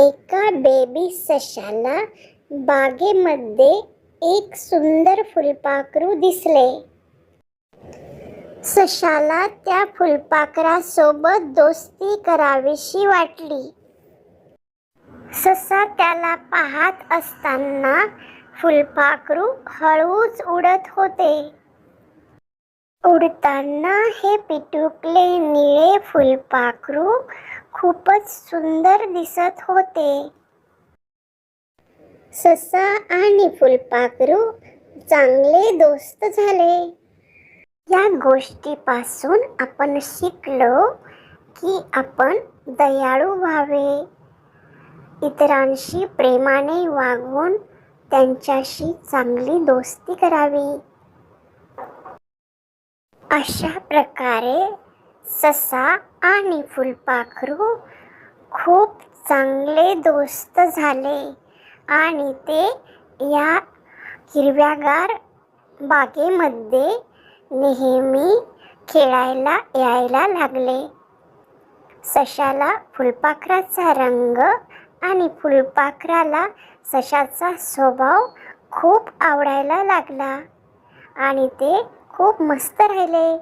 एका बेबी सशाला बागेमध्ये एक सुंदर फुलपाखरू दिसले. सशाला त्या फुलपाखरासोबत दोस्ती करावीशी वाटली. ससा त्याला पाहत असताना फुलपाखरू हळूच उडत होते. उडताना हे पिटुकले निळे फुलपाखरू खूपच सुंदर दिसत होते. ससा आणि फुलपाखरू चांगले दोस्त झाले. या गोष्टीपासून आपण शिकलो की आपण दयाळू व्हावे. इतरांशी प्रेमाने वागून त्यांच्याशी चांगली दोस्ती करावी. अशा प्रकारे ससा आणि फुलपाखरू खूप चांगले दोस्त झाले आणि ते या हिरव्यागार बागेमध्ये नेहमी खेळायला यायला लागले. सशाला फुलपाखराचा रंग आणि फुलपाखराला सशाचा स्वभाव खूप आवडायला लागला आणि ते खूप मस्त राहिले.